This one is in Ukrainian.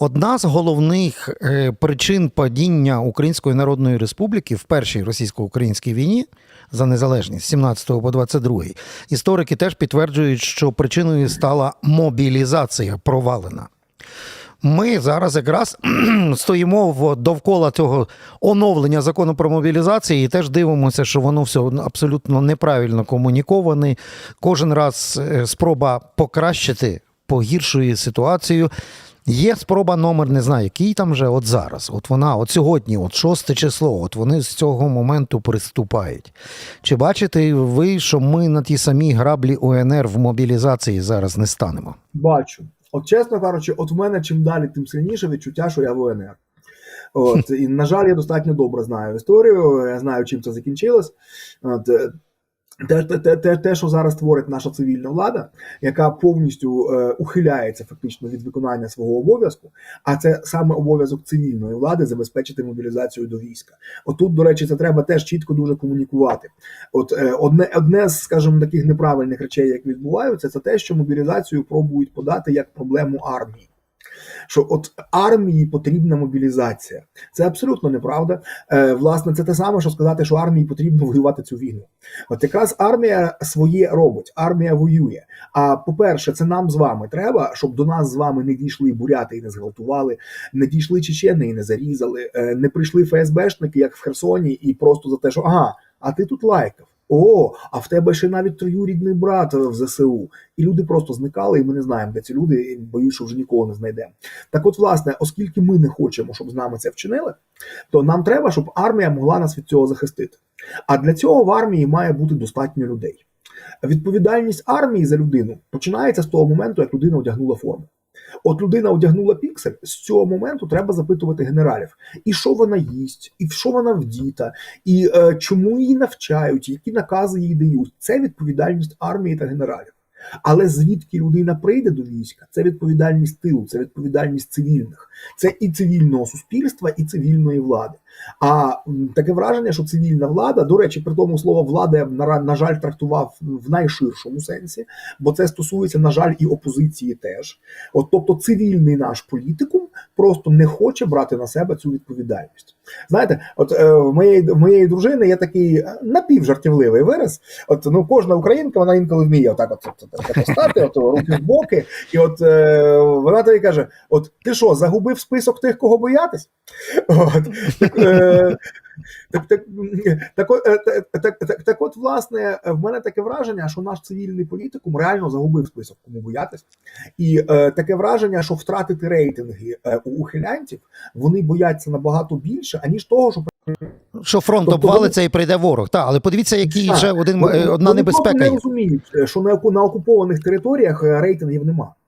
Одна з головних е, причин падіння Української Народної Республіки в першій російсько-українській війні за незалежність з 17 по 22 історики теж підтверджують, що причиною стала мобілізація провалена. Ми зараз якраз стоїмо в довкола цього оновлення закону про мобілізацію і теж дивимося, що воно все абсолютно неправильно комуніковане. Кожен раз е, спроба покращити погіршує ситуацію. Є спроба номер, не знаю, який там вже от зараз. От вона, от сьогодні, от шосте число, от вони з цього моменту приступають. Чи бачите ви, що ми на ті самі граблі УНР в мобілізації зараз не станемо? Бачу. От чесно кажучи, от в мене чим далі, тим сильніше відчуття, що я в УНР. От, і, на жаль, я достатньо добре знаю історію, я знаю, чим це закінчилось. От, е, те, те, те, те, що зараз творить наша цивільна влада, яка повністю е, ухиляється фактично від виконання свого обов'язку, а це саме обов'язок цивільної влади забезпечити мобілізацію до війська. Отут, до речі, це треба теж чітко дуже комунікувати. От е, одне, одне з, скажімо, таких неправильних речей, як відбуваються, це те, що мобілізацію пробують подати як проблему армії. Що от армії потрібна мобілізація, це абсолютно неправда. Е, власне, це те саме, що сказати, що армії потрібно воювати цю війну. От якраз армія своє робить, армія воює. А по-перше, це нам з вами треба, щоб до нас з вами не дійшли буряти і не зґвалтували, не дійшли чечени і не зарізали, е, не прийшли ФСБшники, як в Херсоні, і просто за те, що ага, а ти тут лайкав. О, а в тебе ще навіть троюрідний брат в ЗСУ. І люди просто зникали, і ми не знаємо, де ці люди, і боюсь, що вже ніколи не знайдемо. Так от, власне, оскільки ми не хочемо, щоб з нами це вчинили, то нам треба, щоб армія могла нас від цього захистити. А для цього в армії має бути достатньо людей. Відповідальність армії за людину починається з того моменту, як людина одягнула форму. От людина одягнула піксель, з цього моменту треба запитувати генералів, і що вона їсть, і в що вона вдіта, і е, чому її навчають, які накази їй дають. Це відповідальність армії та генералів. Але звідки людина прийде до війська, це відповідальність тилу, це відповідальність цивільних, це і цивільного суспільства, і цивільної влади. А таке враження, що цивільна влада, до речі, при тому слово влада на, жаль трактував в найширшому сенсі, бо це стосується, на жаль, і опозиції теж. От тобто, цивільний наш політикум просто не хоче брати на себе цю відповідальність. Знаєте, от е, в моєї в моєї дружини є такий е, напівжартівливий вираз. От ну кожна українка, вона інколи вміє отак, от, от, от, от стати, от руки в боки, і от е, вона тобі каже: От ти що, загубив список тих, кого боятись? От, так, так, так, так, от, е, так, так, так, от, власне, в мене таке враження, що наш цивільний політикум реально загубив список, кому боятись. І е, таке враження, що втратити рейтинги е, у ухилянтів, вони бояться набагато більше, аніж того, що Що фронт Тобто обвалиться і прийде ворог. Так, але подивіться, який ще один, вони, е, одна вони небезпека не розуміють, що на, на окупованих територіях е, рейтингів нема.